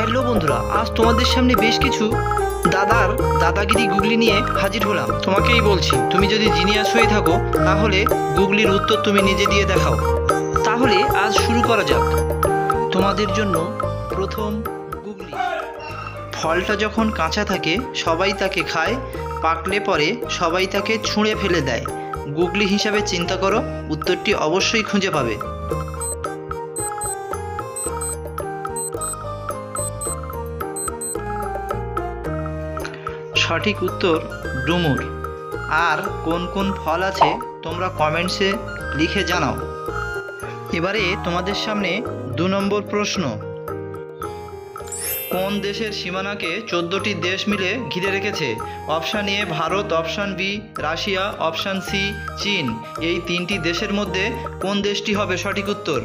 Hello বন্ধুরা, আজ তোমাদের সামনে বেশ কিছু দাদার দাদাগিরি গুগলি নিয়ে হাজির হলাম। তোমাকেই বলছি, তুমি যদি জিনিয়াস হয়ে থাকো, তাহলে গুগলির উত্তর তুমি নিজে দিয়ে দেখাও। তাহলে আজ শুরু করা যাক। তোমাদের জন্য প্রথম গুগলি। ফলটা যখন কাঁচা থাকে, সবাই তাকে খায়, পাকলে পরে সবাই তাকে ছুঁড়ে ফেলে দেয়। গুগলি হিসাবে চিন্তা করো, উত্তরটি অবশ্যই খুঁজে পাবে। সঠিক উত্তর ডুমুর। আর কোন কোন ফল আছে তোমরা কমেন্টসে লিখে জানাও। এবারে তোমাদের সামনে দু নম্বর প্রশ্ন। কোন দেশের সীমানাকে চোদ্দোটি দেশ মিলে ঘিরে রেখেছে? Option A Bharat, option B Russia, option C চীন। এই তিনটি দেশের মধ্যে কোন দেশটি হবে সঠিক উত্তর?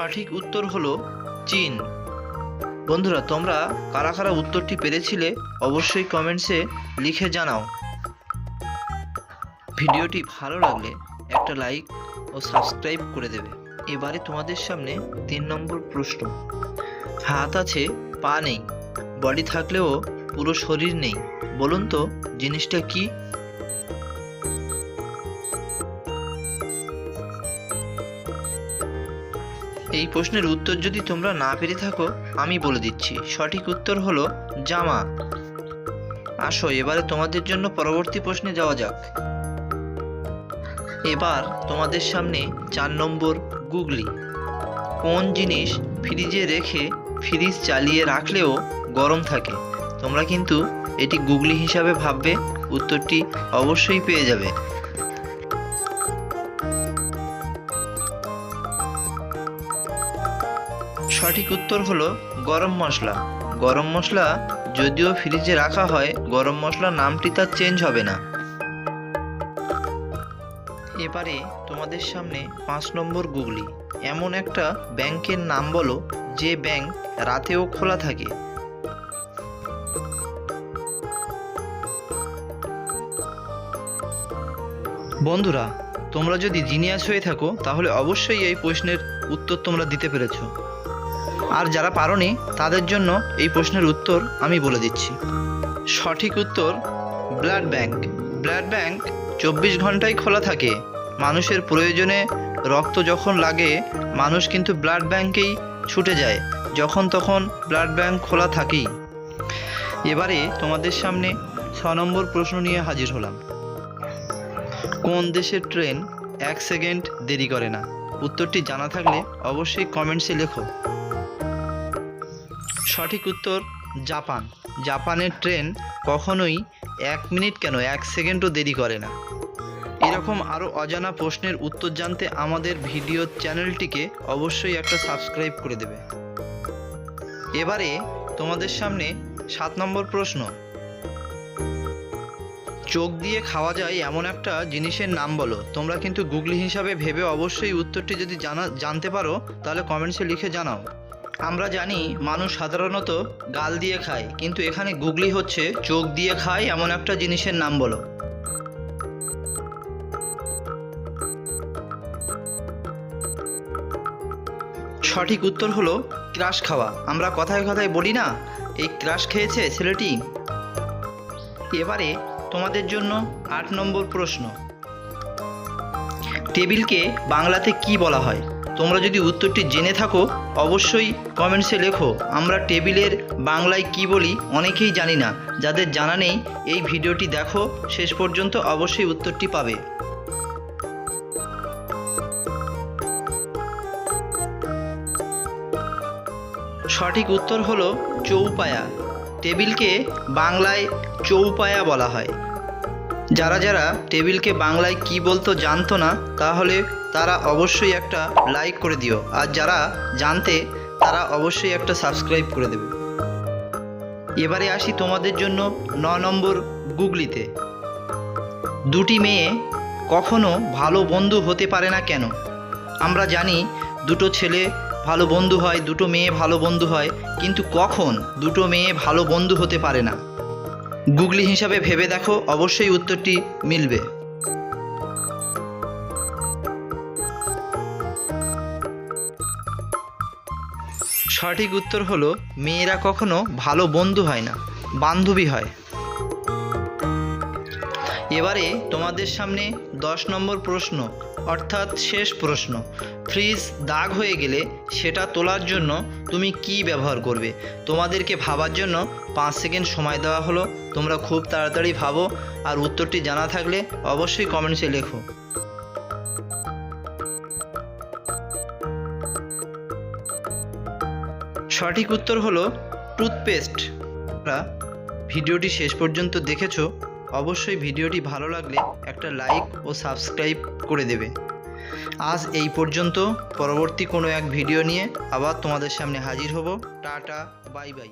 সঠিক উত্তর হলো চীন। বন্ধুরা, তোমরা কারা কারা উত্তরটি পেরেছিলে অবশ্যই কমেন্টসে লিখে জানাও। ভিডিওটি ভালো লাগলে একটা লাইক ও সাবস্ক্রাইব করে দেবে। এবারে তোমাদের সামনে তিন নম্বর প্রশ্ন। হাত আছে, পা নেই, বডি থাকলেও পুরো শরীর নেই। বলুন তো, জিনিসটা কি? এই প্রশ্নের উত্তর যদি তোমরা না পেরে থাকো, আমি বলে দিচ্ছি। সঠিক উত্তর হলো জামা। আসো, এবারে তোমাদের জন্য পরবর্তী প্রশ্নে যাওয়া যাক। এবার তোমাদের সামনে চার নম্বর গুগলি। কোন জিনিস ফ্রিজে রেখে ফ্রিজ চালিয়ে রাখলেও গরম থাকে? তোমরা কিন্তু এটি গুগলি হিসাবে ভাববে। উত্তরটি অবশ্যই পেয়ে যাবে। সঠিক উত্তর হলো গরম মশলা। গরম মশলা যদিও ফ্রিজে রাখা হয়, গরম মশলা নামটি তার চেঞ্জ হবে না। এবারে তোমাদের সামনে পাঁচ নম্বর গুগলি। এমন একটা ব্যাংকের নাম বলো, যে ব্যাংক রাতেও খোলা থাকে। বন্ধুরা, তোমরা যদি জিনিয়াস হয়ে থাকো, তাহলে অবশ্যই এই প্রশ্নের উত্তর তোমরা দিতে পেরেছ। আর যারা পারোনি, তাদের জন্য এই প্রশ্নের উত্তর আমি বলে দিচ্ছি। সঠিক উত্তর, ব্লাড ব্যাংক। ব্লাড ব্যাংক চব্বিশ ঘন্টাই খোলা থাকে। মানুষের প্রয়োজনে রক্ত যখন লাগে, মানুষ কিন্তু ব্লাড ব্যাংকেই ছুটে যায়, যখন তখন ব্লাড ব্যাংক খোলা থাকেই। এবারে তোমাদের সামনে ছ নম্বর প্রশ্ন নিয়ে হাজির হলাম। কোন দেশের ট্রেন এক সেকেন্ড দেরি করে না? উত্তরটি জানা থাকলে অবশ্যই কমেন্টসে লেখো। সঠিক উত্তর, জাপান। জাপানের ট্রেন কখনোই এক মিনিট কেন এক সেকেন্ডও দেরি করে না। এরকম আরও অজানা প্রশ্নের উত্তর জানতে আমাদের ভিডিও চ্যানেলটিকে অবশ্যই একটা সাবস্ক্রাইব করে দেবে। এবারে তোমাদের সামনে সাত নম্বর প্রশ্ন। চোখ দিয়ে খাওয়া যায় এমন একটা জিনিসের নাম বলো। তোমরা কিন্তু গুগলি হিসাবে ভেবে অবশ্যই উত্তরটি যদি জানা, জানতে পারো, তাহলে কমেন্টসে লিখে জানাও। আমরা জানি মানুষ সাধারণত গাল দিয়ে খায়, কিন্তু এখানে গুগলি হচ্ছে চোখ দিয়ে খায় এমন একটা জিনিসের নাম বলো। সঠিক উত্তর হলো ক্রাশ খাওয়া। আমরা কথায় কথায় বলি না, এই ক্রাশ খেয়েছে ছেলেটি? এবারে তোমাদের জন্য আট নম্বর প্রশ্ন। টেবিলকে বাংলাতে কি বলা হয়? তোমরা যদি উত্তরটি জেনে থাকো, অবশ্যই কমেন্টসে লেখো, আমরা টেবিলের বাংলায় কি বলি অনেকেই জানি না। যাদের জানা নেই, এই ভিডিওটি দেখো, শেষ পর্যন্ত অবশ্যই উত্তরটি পাবে। সঠিক উত্তর হলো চৌপায়া। টেবিলকে বাংলায় চৌপায়া বলা হয়। যারা যারা টেবিলকে বাংলায় কি বলতো জানতো না, তাহলে তারা অবশ্যই একটা লাইক করে দিও। আর যারা জানতে, তারা অবশ্যই একটা সাবস্ক্রাইব করে দেবে। এবারে আসি তোমাদের জন্য ন নম্বর গুগলিতে। দুটি মেয়ে কখনো ভালো বন্ধু হতে পারে না কেন? আমরা জানি দুটো ছেলে ভালো বন্ধু হয়, দুটো মেয়ে ভালো বন্ধু হয়, কিন্তু কখন দুটো মেয়ে ভালো বন্ধু হতে পারে না? গুগলি হিসাবে ভেবে দেখো, অবশ্যই উত্তরটি মিলবে। সঠিক উত্তর হলো, মেয়েরা কখনো ভালো বন্ধু হয় না, বান্ধবী হয়। এবারে তোমাদের সামনে দশ নম্বর প্রশ্ন, অর্থাৎ শেষ প্রশ্ন। ফ্রিজ দাগ হয়ে গেলে সেটা তোলার জন্য তুমি কি ব্যবহার করবে? তোমাদেরকে ভাবার জন্য পাঁচ সেকেন্ড সময় দেওয়া হলো, তোমরা খুব তাড়াতাড়ি ভাবো, আর উত্তরটি জানা থাকলে অবশ্যই কমেন্টসে লেখো। সঠিক উত্তর হলো টুথপেস্ট। ভিডিওটি শেষ পর্যন্ত দেখেছ, অবশ্যই ভিডিওটি ভালো লাগলে একটা লাইক ও সাবস্ক্রাইব করে দেবে। আজ এই পর্যন্ত, পরবর্তী কোনো এক ভিডিও নিয়ে আবার তোমাদের সামনে হাজির হব। Ta-ta, bye bye.